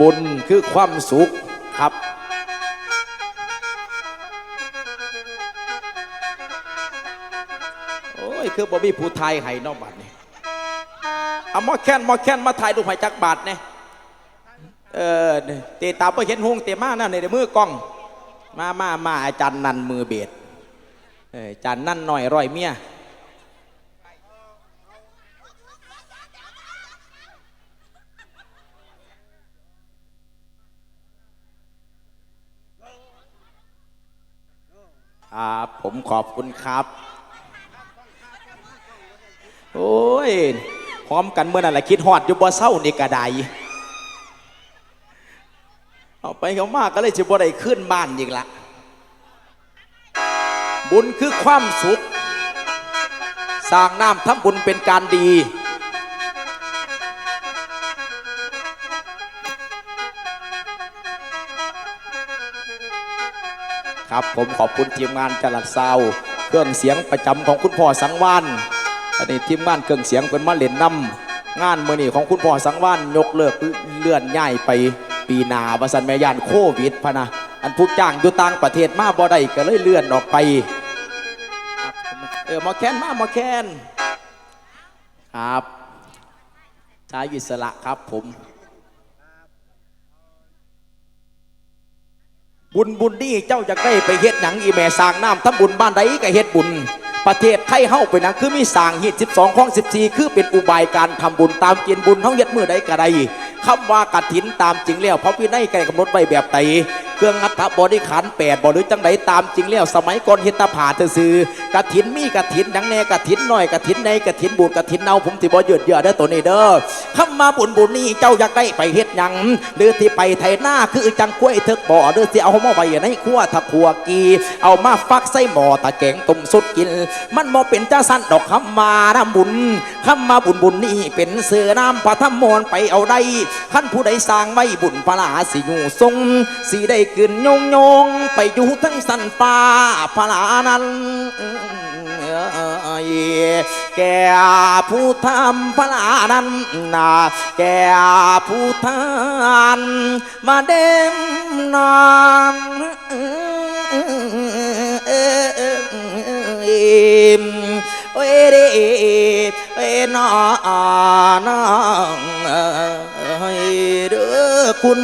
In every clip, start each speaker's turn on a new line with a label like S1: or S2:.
S1: บุญคือความสุขครับ โอ้ย คือบ่มีผู้ไทยให้นอกบัตรนี่เอามอแค้นมอแค้นมาถ่ายรูปให้จักบาทเนี่ยเออนี่เตตาไปเห็นหงเตมานั่นในเดี๋ยวมือกล้อง มามามาอาจารย์นันมือเบียด จารย์นั่นหน่อยร้อยเมียครับผมขอบคุณครับ โอ้ย พร้อมกันเมื่อนั้นแหละคิดฮอดอยู่บ่เศร้านี่กระไดเอาไปเขามากก็เลยจะบ่ได้ขึ้นบ้านอีกละ บุญคือความสุข สร้างน้ำทำบุญเป็นการดี ครับผมขอบคุณทีมงานจลัดซาวเครื่องเสียงประจำของคุณพ่อสังวานอันนี้ทีมงานเครื่องเสียงเป็นมาเล่นนำงานมือนี่ของคุณพ่อสังวานยกเลิกเลื่อนย้ายไปปีนาบสันแม่ยานโควิดพะนะอันผู้จ้างอยู่ต่างประเทศมาบ่ได้ก็เลยเลื่อนออกไป ออหมอแคนมาหมอแคนครับชายอิสระครับผม บุญบุญนี่เจ้าจะได้ไปเฮ็ดหนังอีแม่สร้างน้ำทำบุญบ้านใดก็เฮ็ดบุญประเทศไทยเฮาเป็นหนังคือมีสางฮีด12ข้อง14 คือเป็นอุบายการทำบุญตามเกณฑ์บุญเฮาเฮ็ดมือใดก็ได้คำว่ากฐินตามจริงแล้วเพราะพี่ในยไก่กำหนดไว้แบบใดเครื่องอัฐบริขารแปดบ่หรือจังใดตามจริงแล้วสมัยก่อนเฮ็ดตาผาซื่อๆกฐินมีกฐินหยังแน่กฐินน้อยกฐินในกฐินบูดกฐินเนาผมสิบ่ยืดเยื้อเด้อตัวนี้เด้อคำมาบุญบุญนี่เจ้าอยากได้ไปเฮ็ดหยังหรือที่ไปไถหน้าคือจังกล้วยเถิกบ่หรือสิเอามาไว้ในครัวถ้าครัวกี เอามาฟักใส่หม้อตะแกงต้มสุดกินมันบ่เป็นจ้าสั้นดอกคำมาน้ำบุญคำมาบุญบุญนี่เป็นเสือน้ำพระธรรมมนไปเอาได้ขั้นผู้ใดสร้างไว้บุญพระลาสิอยู่ทรงสิได้ขึ้นโยงโยงไปอยู่ทั้งสันฟ้าพระลานั้นแก่ผู้ทำพระลานั้นนาแก่ผู้ทานมาเด่มนาน เอ้ยเด้เอ้ยน้อนเอ้ยเด้อคุณ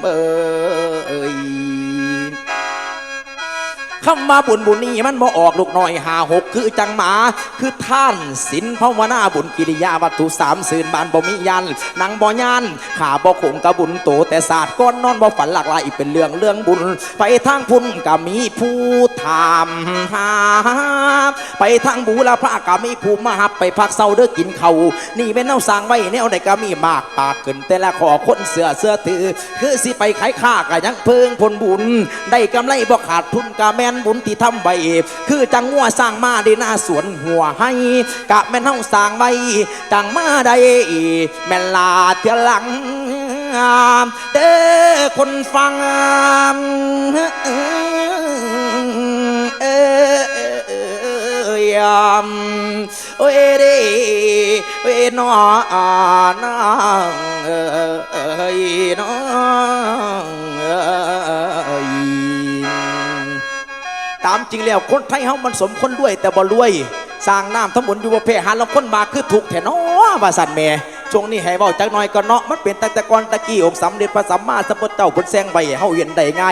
S1: เบอำว่าบุญบุญนี่มันบ่ออกลูกน้อยหาหกคือจังหมา คือท่านศีลภาวนาบุญกิริยาวัตถุสามสื่นบานบ่มียันนางบ่ยานขาบ่คงกะบุญโตแต่ศาสตร์ก้อนนอนบ่ฝันหลากหลายเป็นเรื่องเรื่องบุญ ไปทางพุ่นก็มีผู้ถามหาไปทางบูรพระก็มีผู้มาหับไปพักเศร้าเด้อกินเขานี่เป็นแนวสร้างไว้แนวใดก็มีมากปากขึ้นแต่ละขอคนเสือเสือถือ คือสิไปขายข้าก็ยังเพิงผลบุญ ได้กำไรบ่ขาดทุนกะแม่นบุญที่ทำไว้คือจังงัวสร้างมาได้หน้าสวนหัวให้ กะแม่นเฮาสร้างไว้จังมาได้แม่นลาเทือหลังเด้อคนฟังเอยามโอ้ยเด้เอ้ยน้อนางเอ้ยน้อามจริงแล้วคนไทยเฮามันสมคนด้วยแต่บ่รวย สร้างน้ำทั้งหมดอยู่ว่าเพหาแล้วคนมาคือถูกแถนอว่าสันแม่ ช่วงนี้ให้เว้าจักหน่อยก็เนาะมันเป็นแต่แต่ก่อนตะกี้องค์สำเร็จพระสัมมาสัมพุทธเจ้าเพิ่นแซงไว้ให้เฮาเห็นได้ไง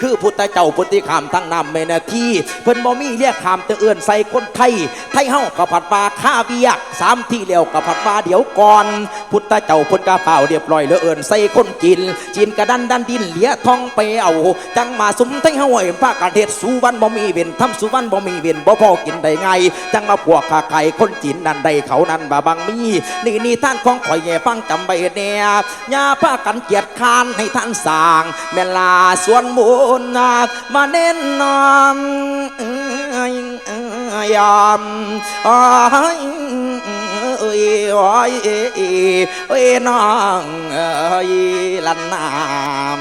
S1: คือพุทธเจ้าพุทธิขามทั้งนำแม่นาที่เพิ่นบ่มีเรียกขามแต่เอื้อนใส่คนไทย ไทยเฮาก็ผัดปลาข้าเบียกสามที่แล้วก็ผัดปลาเดี๋ยวก่อน พุทธเจ้าเพิ่นก็เฝ้าเรียบร้อยแล้วเอื้อนใส่คนจีนจีนกระดันดันดินเหลียทองไปเอาจังมาสุมไทยเฮาไอ้ภาคการเทศสุวรรณบ่มีเว้นทำสุวรรณบ่มีเว้นบ่พอกินได้ไงจังมาพวกข้าไก่คนจีนนั่นได้เขานั่นบาบังมีนี่นี่ท่านของคอยแย่ฟังจำใบเนี่ยอย่าพากันเกียดคานให้ท่านสร้างเม่ลาส่วนบุญนามาเน้นนอนยอมอ้ายเอ้ยโอ้ยเอ้ยน้องเอ้ยลันนาม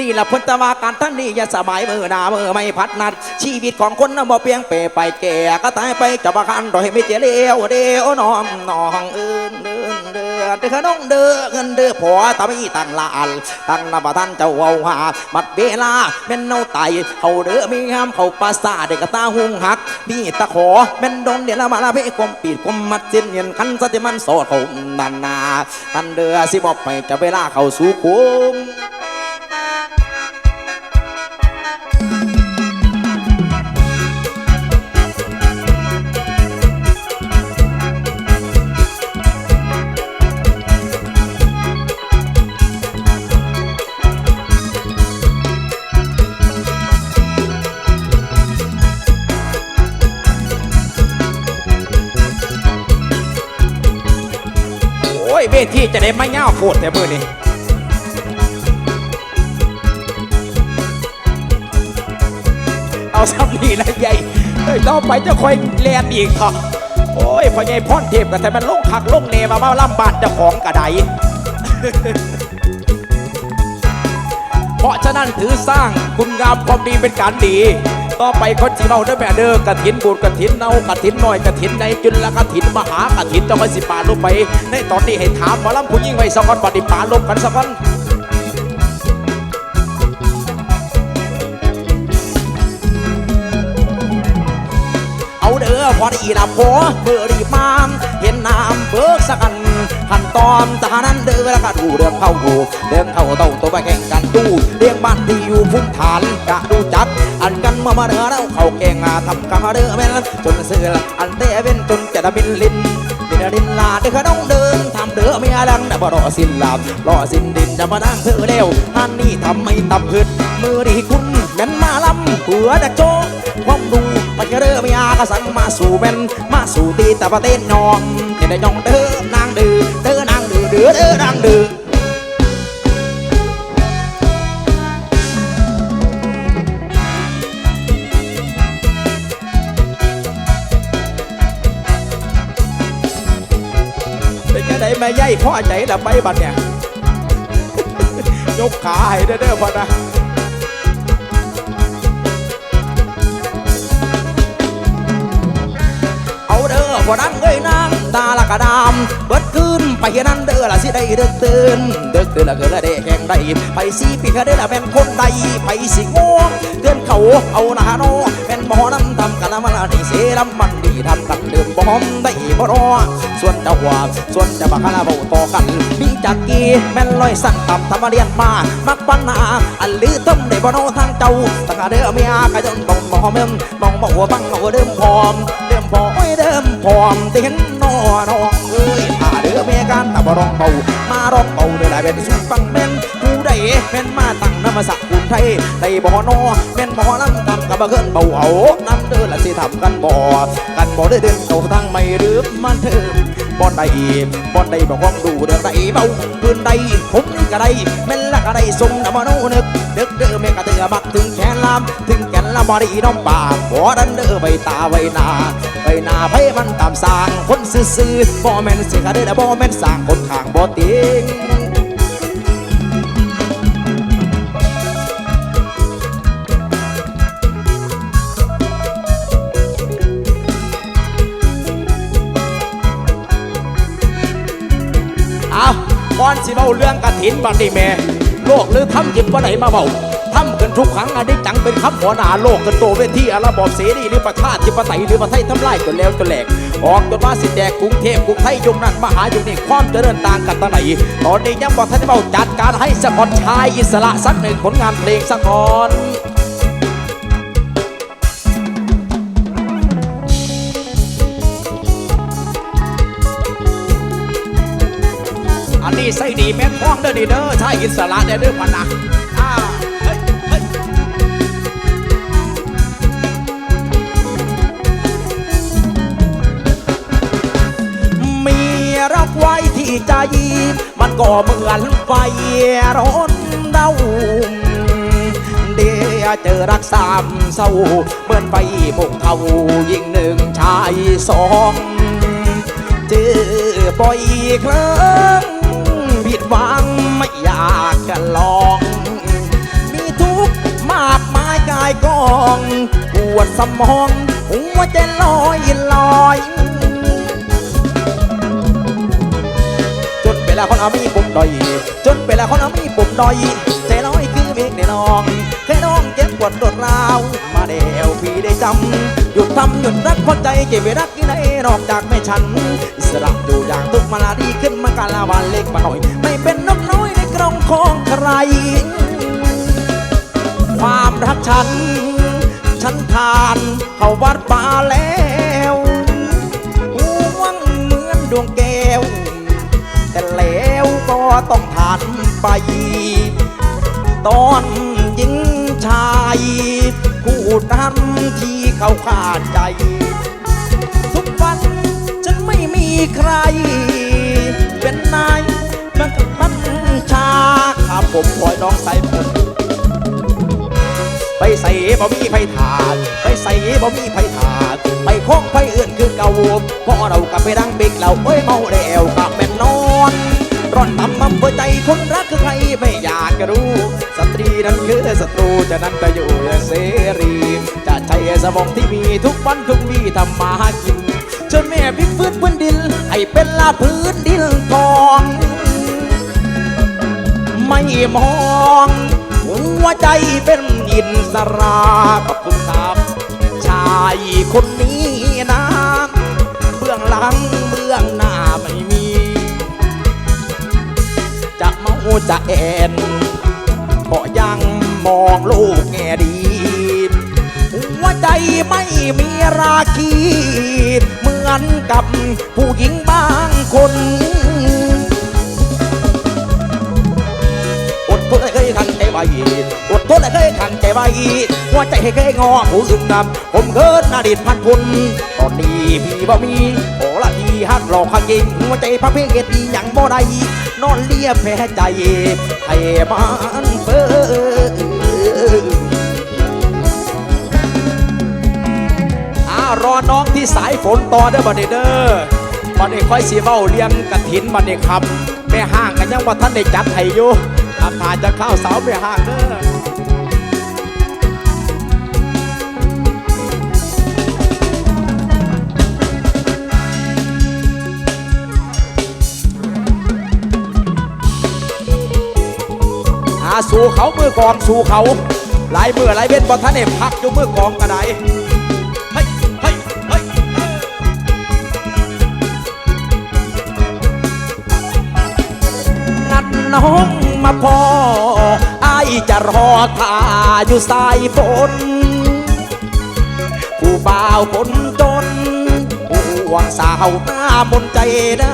S1: นี่ละพ้นตะวาการท่านนี่อย่าสบายมือหนามือไม่พัดนัด ชีวิตของคนน่ะบ่เพียงเปรไปแก่ก็ตายไปจะประคันโดยไม่เจเลวเดียวน้อมน้องเอินเดินเดือดเดือน้องเดือเงินเดือผัวตามีตั้งละอันตั้งนับท่านเจ้าเอาหาบัดเวลาแม่นเนาไตเขาเดือมีห้ามเขาปาสาเด็กกตาหุงหักมีตะขอแม่นดงเดี๋ยวมาละเพ่กลมปีดกลมมัดเส้นเย็นคันสติมันโสดเขานันนาตันเดือสิบอกไปจะเวลาเขาสู่คุม เวทีจะได้ไม่เง่าโคตรแต่มือนี่เอาซ้ำนี่นะใหญ่เฮ้ยต่อไปจะคอยเลียนอีกเถอะโอ้ยพ่อใหญ่พ่อนเทพกันแต่มันลงคักลงเนมาว่าล่ำบานเจ้าของกระไดเพราะฉะนั้นถือสร้างคุณงามความดีเป็นการดี ต่อไปคนจีเมาเด้อแม่เด้อกระถินบูดกระถินเน่ากระถินน้อยกระถินในจุลและกระถินมหากระถินจะมาสิปาลงไป ในตอนนี้ให้ถามหมอลำผู้ยิ่งไว้สักอนบัดดิปาลงกันสักอนเอาเด้อพอได้อีนะพอเบอร์รีบมามเห็นน้ำเบิกสักอัน ขันตอนทหารนั้นเด้อแล้วก็ดูเรื่องเข้าหูเรื่องเข้าเต้าตัวไปแข่งกันตู้เรียงบ้านที่อยู่พุ่มฐานกะดูจัก อันกันมามาเด้อเราเข้าแก่งอาทำกันมาเด้อแม่นจนเสืออันเต้เป็นจนจะด้บินลินบินดินลาเด้อขน้องเดินทำเด้อไม่อาดังนะบ่รอสิ้นลาบรอสิ้นดินจะมานั่งเธอเร็วอันนี้ทำไม่ตับพืชมือดีคุณแม่นมาลำหัวดักโจความดูมันก็เริ่มไม่อากสั่งมาสู่แม่นมาสู่ตีแต่ประเทศยองอย่าได้ยองเด้อนาง ดื้อเด้อนางดื้อเด้อเด้อนางดื้อเป็นยังไงแม่ให ดาให้เด้อเด้อพ่อนะเอาเด้อพอดังเอ้ยนางตาละกระดามเบิดคืนไปนั่นเด้อละสิได้เดึกตื่นเดึกตื่นละเกิดละเด้แข่งได้ไปสิปีกะเด้อละเป็นคนใดไปสิงวงเตือนเขาเอาหน้าโนเป็นหมอน้ำทำกันละมันละนี่เสลำมันดีทำกันเดิมบ่หอมได้บ่รอส่วนเจ้าว่าส่วนเจ้าบักคาเบาต่อกันมีจักกีแม่นลอยสั่งต่ำทำมาเรียนมามักปัญหาอันลือต้มได้บ่โนทางเจ้าตั้งเด้อเมียก็จนต้องบ่หอมบ่มองบ่หัวบังเอาเดิมพร้อมเดิมพอโอ้ยเดิมพร้อมที่เห็นนอน้องเอ้ยถ้าเด้อเมียกันแต่บ่ร้องเบามารองเบาเด้อได้เป็นสุฟังแม่นผู้ใดเป็นมาตั้งนามสักคุณไทยได้บ่อนอแม่นบ่อลำตำกับบ่เกินเบาเอาน้ำเด้อละสิทำกันบ่กันบ่ได้เดินเอาทางไม่รืบมันเถิม บ่ได้บ่ได้บ่ความดูเด้อได้เบาพื้นใดผมนี่ก็ได้แม่นละก็ได้ทรงนำโนนึกดึกเด้อแม่ก็เตือมักถึงแขนลามถึงแขนละบ่ได้น้องป่าบ่ดันเด้อใบตาไว้หน้าไว้หน้าไผมันตามสร้างคนซื่อๆบ่แม่นสิก็เด้อบ่แม่นสร้างคนข้างบ่ติง เบาเรื่องกระถินบัดนี้แม่โลกหรือทำจิบว่าไหนมาเบาทำกันทุกครั้งอันนี้จังเป็นคำหัวหน้าโลกกันโตเวทีอาระบอบเสรีหรือประชาธิปไตยหรือประเทศทำลายจนแล้วจนแหลกออกจนว่าสิแตกกรุงเทพกรุงไทยยงนั้นมหายุคนี้ความเจริญต่างกันตอนไหนตอนนี้ยังบอกท่านเบาจัดการให้สกอนชายอิสระสักหนึ่งผลงานเพลงสักอ่อน ใส่ดีแม่นท้องเด้อดีเด้อใช่อิสระเด้อเด้อพันนะอ้าเฮ้ยเฮ้ยมีรักไว้ที่ใจมันก็เหมือนไฟร้อนเดาเดียเจอรักสามเศร้าเหมือนไฟมุกเท่ายิงหนึ่งชายสองเจอบ่อยครั้ง ผิดหวังไม่อยากจะลอง มีองปวดสมอง หัวใจลอยลอยจนเวลาคนเอามีปุ่มดอย จนเวลาคนเอามีปุ่มดอยใจลอยคือเมฆในนองเคยน้องเจ็บปวดรวดราว มาเดวพี่ได้จำหยุดทำหยุดรักเพราะใจเจ็บไปรักที่ไหนนอกจากไม่ฉันอิสระอยู่อย่างทุกมาลาดีขึ้นมาการลาวันเล็กมาหน่อย ไม่เป็น ของใคร ความรักฉัน ฉันทานเข้าวัดป่าแล้วห่วงเหมือนดวงแก้ว แต่แล้วก็ต้องผ่านไป ตอนหญิงชายผู้นั้นที่เขาขาดใจ ทุกวันฉันไม่มีใคร เป็นนาย ผมปล่อยน้องใส่ผลไปใส่บ่มีไผถาด ไปใส่บ่มีไผถาด ไปคงไผเอื่นคือเก่าเพราะเรากับไปดังบิ๊กเราเอ้ยเมาแล้วกับแม่นนอน ร้อนตำมั่มเพื่อใจคนรักคือใครไม่อยากจะรู้ สตรีนั้นคือศัตรูจะนั้นจะอยู่อย่างเสรี จะใช้สมองที่มีทุกวันทุกวีทำมาหากินจนแม่พิกฟื้นพื้นดิน ให้เป็นลาพื้นดินทอง ไม่มอง หัวใจเป็นอินสราขอบคุณครับ ชายคนนี้นะเบื้องหลังเบื้องหน้าไม่มี จะเมาจะแอนก็ยังมองลูกแง่ดี หัวใจไม่มีราคี เหมือนกับผู้หญิงบางคน ว้อดทนให้เคยขันใจไว้หัวใจให้เคยงอผู้อื่นนำผมเคินอดีตพันพุนตอนนี้พี่บ่มีโอละทีฮักหลอกขังจริงหัวใจพระเพศดีอย่างบ่ได้นอนเลียแพ้ใจให้มันเฟ้ออารอน้องที่สายฝนต่อเด้อบัดนี้เด้อบัดนี้ค่อยสีเว้าเลี้ยงกระถินบัดนี้ครับ แม่ห้างกันยังว่าท่านได้จัดให้อยู่ อาคาจะเข้าเสาแม่ห้างเด้ออาสู่เขามือกองสู่เขาหลายมือหลายเว้นบ่ท่านเอพักอยู่มือกองกระไดเฮ้ยเฮ้ยเฮ้ยเอ้ยนัดน้อง มาพอไอจะรอท่าอยู่สายฝนผู้บ่าวคนจนห่วงสาวหน้ามนใจด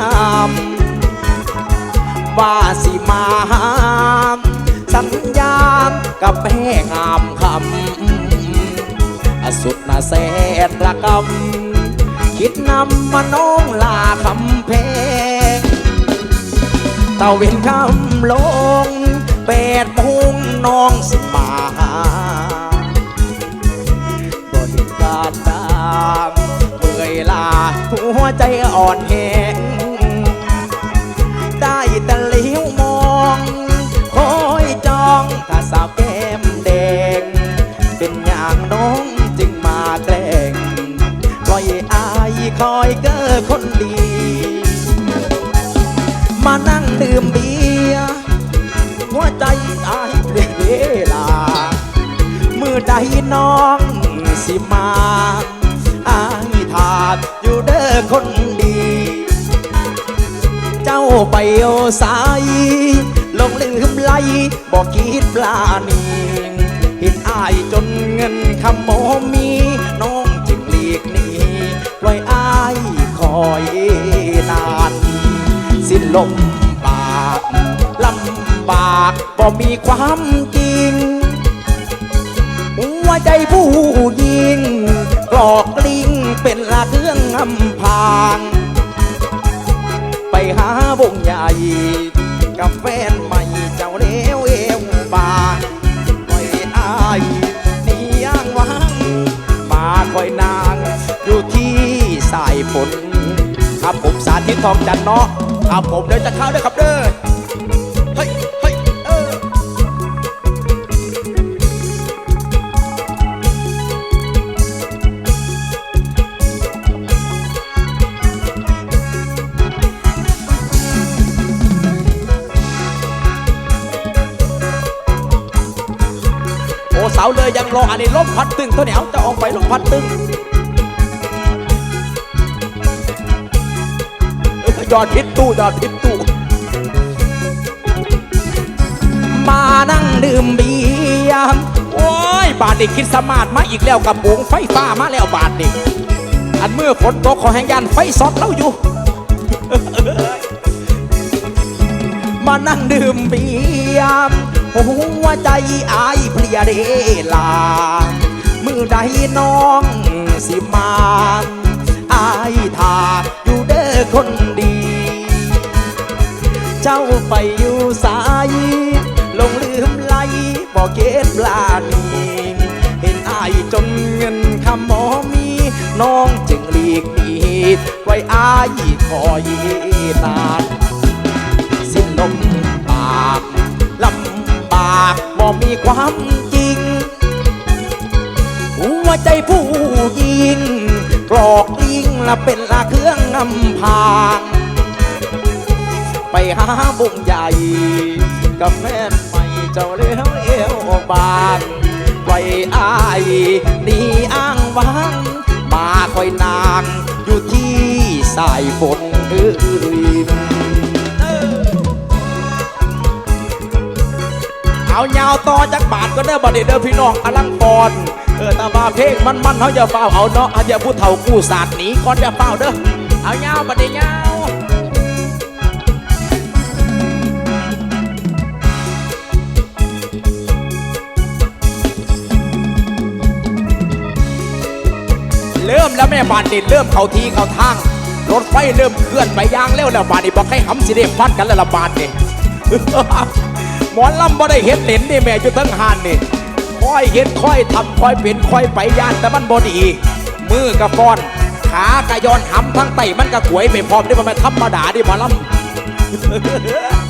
S1: ำว่าสิมาหาสัญญาณกับแม่งามคำสุดนาแสนระกำคิดนำมาน้องลาคำเพ ตะเวนคำลงแปดโมงน้องสิมาบริการตามเมื่อยลาหัวใจอ่อนแหงได้แต่เลี้ยวมองคอยจองถ้าสาวแก้มแดง เป็นอย่างน้องจึงมาแกล้งปล่อยอายคอยเก้อคนดี นั่งดื่มเบียร์หัวใจอายเปลี่ยนเวลา มือใดน้องสิมาอายถาดอยู่เด้อคนดี เจ้าไปเอสายลงลืมไหลบอกคิดปลานีเห็นอายจนเงินคำโมมี ลมปากลำบากบ่มีความจริง หัวใจผู้ยิงกรอกลิงเป็นละเครื่องอำพาง ไปหาวงใหญ่กับแฟนใหม่เจ้าเลวเอวบางปล่อยอายนี่ย่างวังมาคอยนางอยู่ที่สายฝนครับผมสาธิตทองจันทร์เนาะ ครัผมเดินจะเข้าด้วยครับเด้อเฮ้ยเฮ้ยเออโอสาวเลยยังรออันนี้ลบพัดตึงตัวเหนียวจะออกไปลบพัดตึง ออดพิษตู้ยอดพิษตู้มานั่งดื่มเบียร์โอ้ยบาทนี่คิดสมาร์ทมาอีกแล้วกับโปงไฟฟ้ามาแล้วบาทนี่อันเมื่อฝนตกขอแห่งยันไฟซอดเราอยู่ มานั่งดื่มเบียร์หัวใจอายเพลียเดลา มือใดน้องสิมาอายทาอยู่เด้อคนดี เจ้าไปอยู่สายลงลืมไหลบอกเก็บลานีเห็นอายจนเงินคำหมอมี น้องจึงหลีกหนีไว้อายคอยนานสิ้นลมปากลำบากบ่มีความจริง หัวใจผู้ยิงกรอกลิงละเป็นละเครื่องนำพาง ไปหาบุงใหญ่กับแฟนใหม่เจ้าเลี้ยวเอวบางปล่อายหนีอ้างวางมาคอยนางอยู่ที่สายฝนเอ้ยเอายาวต่อจากบาทก็เด้อบัดนี้เด้อพี่น้องอลังกรเออตาว่าเพลงมันมันเขาอย่าเฝ้าเอาเนาะอย่าพูดเท่ากู้ศาสตร์หนีก่อนอย่าเฝ้าเด้อเอายาวบัดนี้ยา แล้วแม่บานนี่เริ่มเข้าทีเข้าทาง รถไฟเริ่มเคลื่อนไปยางแล้วแล้วบานนี่บอกให้หำสิได้ฟัดกันแล้วละบานนี่หมอนลำบ่ได้เห็นเหรนนี่แม่จุดทั้งหานนี่ค่อยเห็นค่อยทำค่อยเป็นค่อยไปยานแต่มันบ่ดีมือกระฟอน ขากระยอนหำทั้งไตมันกระขวยไม่พร้อมนี่มันไม่ธรรมดาดิหมอลำ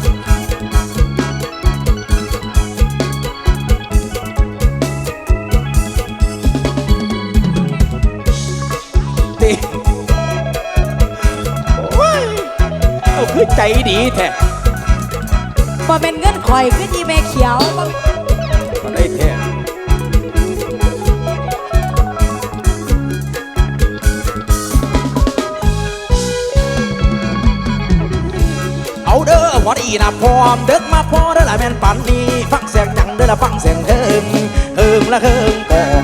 S1: คือใจดีแท้
S2: บ่เป็นเงินข่อยคืออีแม่เขียวบ่
S1: ก็ได้แท้เอาเด้อพอดีนะพร้อมเด็กมาพอเด้อละแม่นปันนี้ฟังเสียงหยังเด้อละฟังเสียงเฮิงเฮิงละเฮิงกอง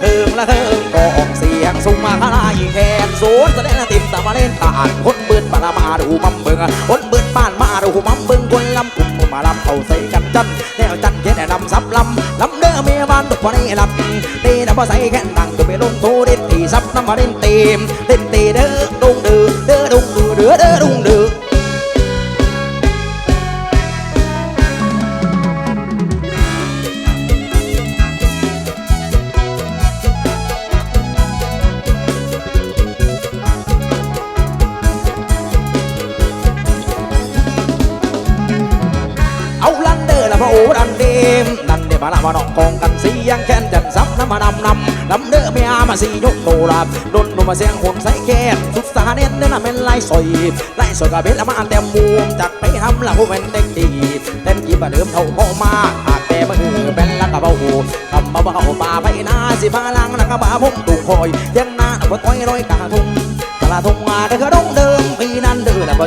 S1: เฮิงละเฮิงกองเสียงสูงมาขนาดแขนโซนแสดงติมตามาเล่นตาอ่านคน เบิดปารามาดูมั่มเบิงคนเบินบ้านมาดูมั่มเบิงคนลำกลุ่มมาลำเขาใส่กันจันแนวจันแค่แนะนำซับลำลำเด้อเมียบ้านดุกวันนี้ลำต้นำมาใส่แค่นังตัวไปลงโทเด็ดตีซับน้ำมาเล่นเต็มเล่นตีเด้อดง มาสิยกโตราดนดูมาเสียงหุ่นใส่แค้นสุดสาเน้นเน้นเป็นลายสอยลายสอยกับเบ็ดละมาอันแต่มุมจากไปทำละผู้เป็นเด็กดีเต้นกีบเดิมเท่าพ่อมาหากแต่มือเป็นละกะเบาหูคำมาเบาป่าไปนาสิพาลังละกะบาพุ่งตุงคอยยังนาบ่ต้อยร้อยกาทุ่งตลาดทงมาเด้อดงเดิมปีนั้นเด้อ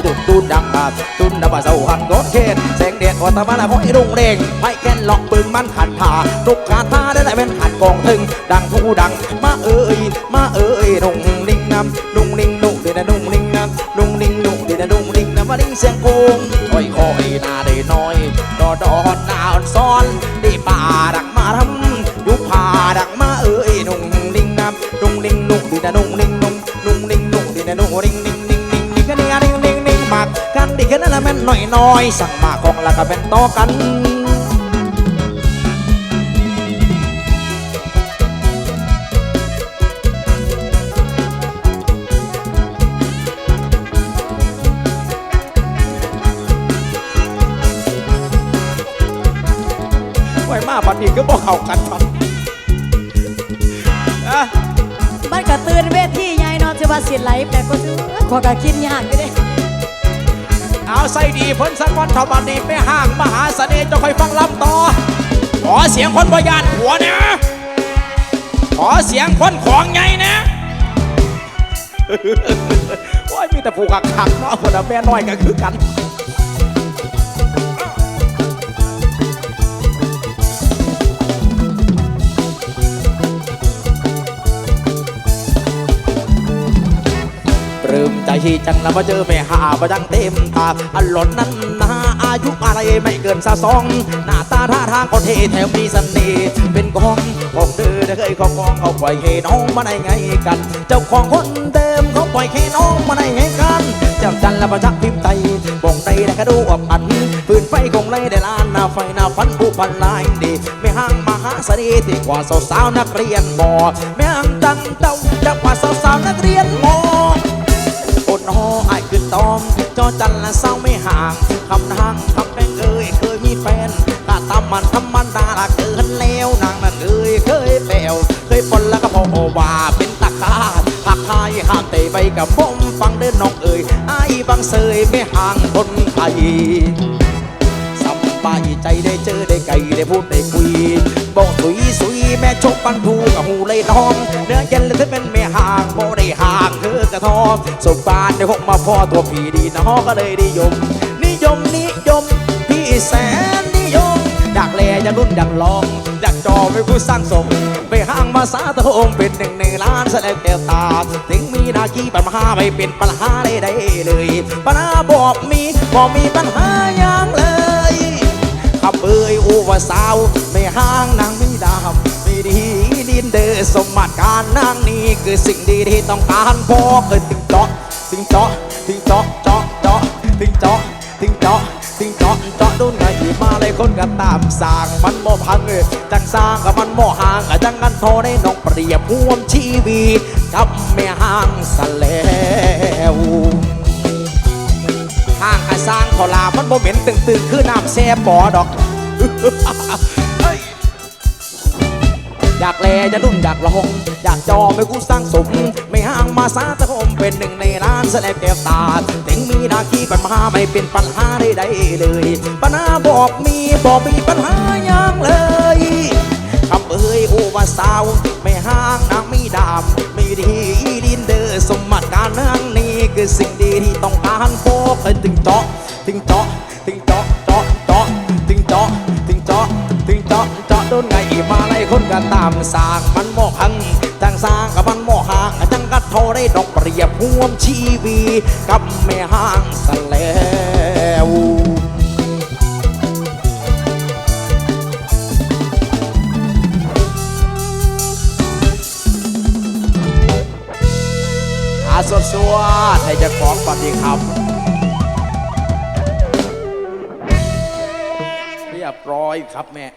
S1: แล้วประยุทธ์ตุนดังขาดตุนดับเสาหันรถเคนแสงเดชวัตมาละห้อยรุ่งเร่งไม้แก่นหลอกปืนมันขันผาลูกขาดท่าได้แต่เป็นขันกองถึง ดังผู้ดัง มาเอ้ยมาเอ้ยนุ่งนิ่งน้ำนุ่งนิ่งนุ่งเดนะนุ่งนิ่งน้ำนุ่งนิ่งนุ่งเดนะนุ่งนิ่งน้ำมานิ่งเสียงโกงคอยคอยหน้าได้น้อยดอดอนหน้าอ่อนซ้อนได้ป่าดัง กันดีกันนั่นแหละแม่นหน่อยน้อยสั่งมาของแล้วก็เป็นต่อกันไว้มาบัดนี้ก็บอกเข้ากันครับอะ
S2: มันก็ตื่นเวทีใหญ่เนาะจะว่าสิไหลไปก็ซื้อขอก็คิดยากอยู่เด้
S1: เอาใส่ดีเพ้นสักวันทบันดีไปห่างมหาเสน่ห์จะคอยฟังลำต่อ ขอเสียงคนพยานหัวนะขอเสียงคนของไงนะโอ้ยมีแต่ผูกขักเนาะคนละแม่น้อยก็คือกัน ใจจังนะมาเจอแม่หาประดังเต็มตาอันหล่นนั้นนาอายุอะไรไม่เกินสะสองหน้าตาท่าทางก็เท่แถมมีเสน่ห์เป็นกองของเธอได้เคยของกองเอาปล่อยให้น้องมาได้ไงกัน เจ้าของคนเดิมเขาปล่อยให้น้องมาได้ไงกันเจ้าจันและประจักษ์พิมพ์ไตบงในได้กระดูกอันปืนไฟคงไล่ได้ลานหน้าไฟหน้าฟันผู้พันลายดีไม่ห่างมหาสน่ห์ที่กว่าสาวๆนักเรียนมอแม่ห่างจังเต้าจะกว่าสาวๆนักเรียนมอ อจันและเศร้าไม่ห่างคำทางคำแป้งเอ่ยเคยมีแฟนกะตามมันทำมันดาละเกินแล้วนางนั่นเอ่ยเคยแปวเคยปนแล้วก็พอว่าเป็นตะกาหักทายห้ามเตะไปกับผมฟังเดินน้องเอ่ยไอ้บางเสยไม่ห่างคนไทยสบายใจได้เจอได้ไก่ได้พูดได้คุยบอกสุยสุยแม่ชกปันผูกับหูเลยน้องเนื้อเย็นเลยถ้าเป็นแม่ห่างโมได้ห่างเธอ กระทอมสบานได้พกมาพ่อตัวพี่ดีน้องก็เลยนิยม นิยมนิยม พี่แสนนิยมอยากแลอยากรุ่นอยากลองอยากจอไปผู้สร้างสมไปห้างมาสาตะองเป็นหนึ่งในล้านแสดงแก้วตา ถึงมีนาคีปัญหาไม่เป็นปัญหาใดๆเลย ปัญหาบอกมีบอกมีปัญหาอย่างเลยขับเอ่ยอูว่าสาวไม่ห่างนางไม่ดำไม่ดีดิน เดอสมบัติการนางนี้คือสิ่งดีที่ต้องการพอเคยถึงเจาะถึงเจาะถึงเจาะเจาะเจาะถึงเจาะถึงเจาะถึงเจาะเจาะโดนไงมาเลยคนก็ตามสร้างมันโมพังเอ้ยจังสร้างกับมันโมห่างจังกันโทได้น้องเปรียบร่วมชีวิตกับแม่ห่างสแล้วห้างกระสร้างขอลามันโมเหม็นตึงๆคือน้ำแซ่บอดอก อยากแลจะรุ่นอยากลองอยากจอไม่กูสร้างสม ไม่ห่างมาสาตะคมเป็นหนึ่งในร้านแสดงแก้วตาถึงมีหนาคีปัญหาไม่เป็นปัญหาใดๆเลย ปัญหาบอกมีบอกมีปัญหาอย่างเลยคำเอ่ยโอวาสาวไม่ห่างนางไม่ดามไม่ดีดินเดอสมบัติการนางนี้คือสิ่งดีที่ต้องการพบเอ้ยถึงเจาะถึงเจาะถึงเจาะเจาะเจาะถึงเจาะถึงเจาะถึงเจาะเจาะโดนไงมา คนกันตามสร้างมันโมหังจังสร้างกับมันโมห่างจังกัดโทอได้ดอกเปรียบร่วมชีวีกับแม่ห่างสะแล้วอาสวดสวดให้จะของก่อนดีครับเรียบร้อยครับแม่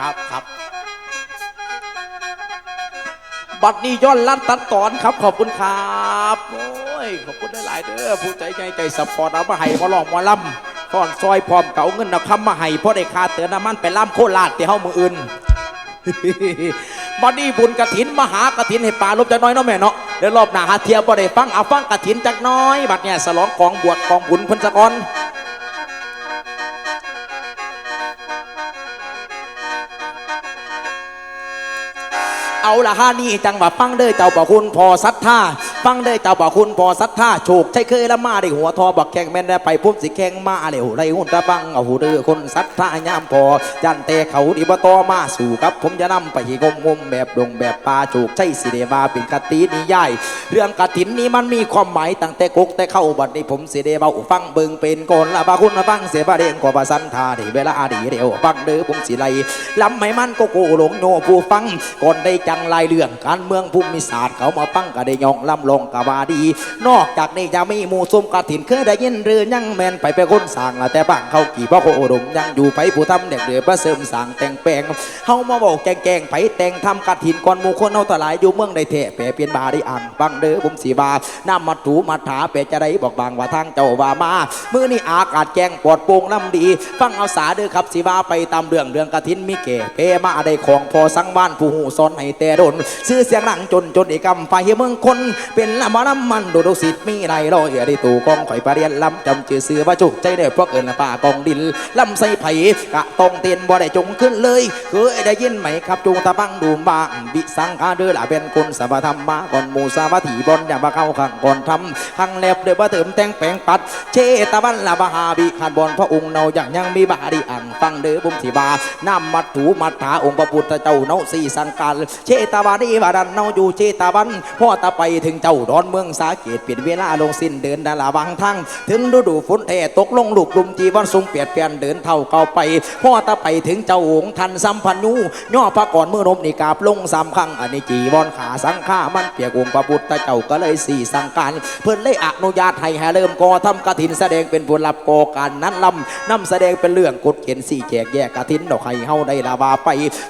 S1: ครับครับ บัดนี้ย้อนลั่นตัดตอนครับ ขอบคุณครับโอ้ยขอบคุณหลาย ๆ เด้อผู้ใจใจใจสปอร์ตเอามาให้มาลองมาล่ำฟอนซอยพร้อมเก่าเงินเอาคำมาให้เพราะได้คาเตือนน้ำมันไปล่ำโคราชที่เฮามืออื่นบัดนี้บุญกระถินมหากระถินให้ปลาลบจักหน้อยเนาะแม่เนาะเดี๋ยวรอบหน้าหาเทียบบ่ได้ฟังเอาฟังกระถินจักน้อย บัดเนี่ยสลองกองบวชกองบุญพิ่นสก่อ เอาละฮานี่จังหวะฟังเด้อเจ้าปะคุณพอซะ ธาฟังเด้เจ้าบ่คุณพอศรัทธาโชคใช่เคยละมาได้หัวทอบักแข่งแม่นได้ไปพุ่มสิแข่งมาเร็วไรหุ่นตะบังเอาหูเด้อคนศรัทธายามพอยันเตเขาดีบ่ต่อมาสู่กับ ผมจะนำไปงมงมแบบดงแบบปลาโชคใช่สิเดมาเป็นกตินิยายเรื่องกตินนี้มันมีความหมายตั้งแต่กกแต่เข้าบัดนี้ผมสิเดเบาฟังเบิ่งเป็นก่อนละบ่คุณฟังเสียบ่เด้งกว่าบ่สันทาด้เวลาดีเร็วฟังเด้อผมสิไลลำให้มันโกโกหลงโนผู้ฟังก่อนได้จังลายเรื่องการเมืองภูมิศาสตร์เขามาฟังก็ได้ยองลำลงกะบาดี นอกจากนี้จะมีหมู่ซุ่มกระถินเคยได้ยินเรือยังแมนไปเป็นคนสั่งละแต่บางเขากี่พ่อโคดมยังอยู่ไปผู้ทำเด็กเดือประเสริมสั่งแต่งแปลงเฮามาบอกแกงแกงไผแต่งทำกระถินก่อนหมู่คนเอาตะลายอยู่เมืองได้แท้แปรเปลี่ยนบาได้อ่านฟังเด้อผมสีบาน้ำมาถูมาถาเปจะได้บอกบางว่าทางเจ้าว่ามามื้อนี้อากาศแจ้งปลอดโปร่งลำดี ฟังเอาสาเด้อครับสีบาไปตามเรื่องเรื่องกระถินมีแก่เปมาได้ของพอสังบ้านผู้หูซ้อนให้แต่โดนซื้อเสียงหนังจนจนเอกำไฟเมืองคน เป็นละมานำมันดูดูสิทธิ์มีไรรอยเอได้ตู่กองข่อยปาเรียนลำจำชื่อเสือว่าจุกใจได้พวกเอิญป่ากองดินลำใส่ไผ่กะตองเตียนบ่ได้จงขึ้นเลยเคยได้ยินไหมครับจูงตะบังดูมบางบิสังคาเดือละเป็นคนสบธรรมมาก่อนมูสาวถีบอลอย่ามาเข้าข้างก่อนทำข้างแลบเดือบเติมแต่งแปงปัด เชตะวันละบาหาบิขานบอลพระองค์เนาอย่างยังมีบาดีอ่างฟังเด้อบุมสีบาน้ำมัดถูมัดถาองค์พระพุทธเจ้าเนาสีสังการเชตะวันนีบาดันเนาอยู่เชตะวันพ่อตะไปถึงเจ้าดอนเมืองสาเกตเปลี่ยนเวลาลงสิ้นเดินดาลาวังทั้งถึงฤดูฝนแท้ตกลงลูกลุมจีวันทรงเปลี่ยนเปลี่ยนเดินเท่าเก่าไปพ่อตะไปถึงเจ้าองค์ทันสัมพันยูย่อพระก่อนเมื่อนมนิกาบลงสามครั้งอันนี้จีวอนขาสังฆามันเปียกองค์พระพุทธเจ้าก็เลยสี่สังการเพื่อนเลยอนุญาตให้แห่เริ่มก่อทำกฐินแสดงเป็นผลลัพธ์ก่อการนั้นลำนำแสดงเป็นเรื่องกฎเขียนสี่แจกแยกกฐินดอกไข่เฮาได้ลาบาไป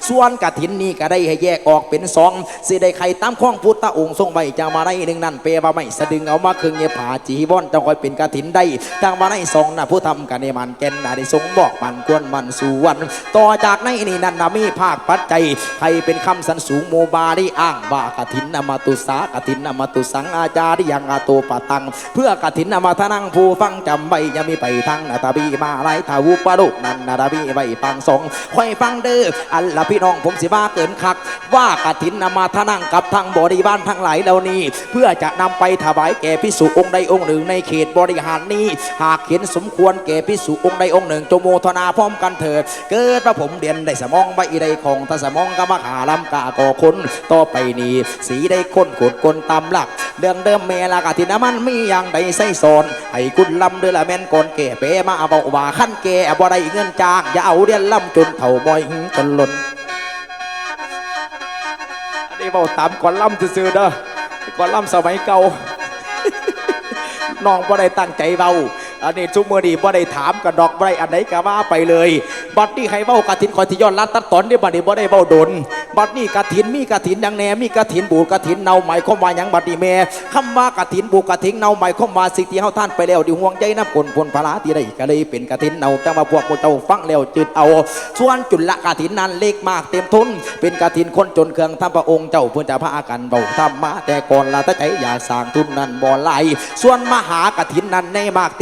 S1: ส่วนกฐินนี้ก็ได้ให้แยกออกเป็นสองสิได้ไข่ตามข้องพุทธองค์ทรงใบจามาได้หนึ่งนั่นเปรว่าไม่สะดึงเอามาครึ่งเงียผาจีวอนจะคอยเป็นกฐินได้ทางมาในสองนะผู้ทำกันในมันแก่นนะได้ทรงบอกมันควรมันสู่วัน ต่อจากในนี่นั่นนะมีภาคปัจจัยใครเป็นคำสันสูงโมบาได้อ้างว่ากฐินนมาตุสากฐินนมาตุสังอาจาริยังอาโตปะตัง เพื่อกฐินนมาทนังผู้ฟังจำใบยังมีไปทางนาตาบีมาไรทาวุปะลุกนันนาตาบีใบฟังสองคอยฟังเด้ออันละพี่น้องผมสิว่าเกินคัก ว่ากฐินนมาทนังกับทางบริบาลทั้งหลายเหล่านี้ เพื่อจะนำไปถวายแก่พิสุองค์ใดองค์หนึ่งในเขตบริหารนี้ หากเห็นสมควรแก่พิสุองค์ใดองค์หนึ่งจโมทนาพร้อมกันเถิดเกิดว่าผมเรียนได้สมองใบใดของถ้าสมองก็มาขาลำกาก่อคนต่อไปนี้ สีได้คนขดคนตามหลัก เรื่องเดิมเมลากาทินามันมีอย่างใดใส่สอนให้คุณลำเดือละแม่นก่อนแก่เปมาเบาว่าขั้นแก่บ่ได้เงินจ้างอย่าเอาเดียนลำจนเท่าบ่อยหึงจนล้นอันนี้เบาตามก่อนลำซื่อๆเด้อ ก่อนลำสมัยเก่า น้องบ่ได้ตั้งใจเบา อันนี้ซุมเมอดีบ่ได้ถามกันดอกบ่ได้อันไหนก็ว่าไปเลย บัดนี้ให้เว้ากะถินขอยที่ยอนลัดตัดตอนนี่บัดนี้บ่ได้เว้าดนบัดนี้กะถินมีกะถินดังแหนมีกะถินบูดกะถินเน่าหมายความว่าหยังบัดนี้แม่คำว่ากะถินบูดกะถินเน่าหมายความว่าสิ่งที่เฮาท่านไปแล้วดิห่วงใจน้ำคนพลพลาที่ได้ก็เลยเป็นกะถินเน่าแต่ว่าพวกพวกเจ้าฟังแล้วจืดเอา ส่วนจุลกะถินนั้นเล็กมากเต็มทุน เป็นกะถินคนจนเครื่องทำพระองค์เจ้าเพื่อจะพากันเบาทำมาแต่ก่อนละถ้าใจอยาสร้างทุนนั้นบ่ไหลส่วนมหากะถินนั้นในมาก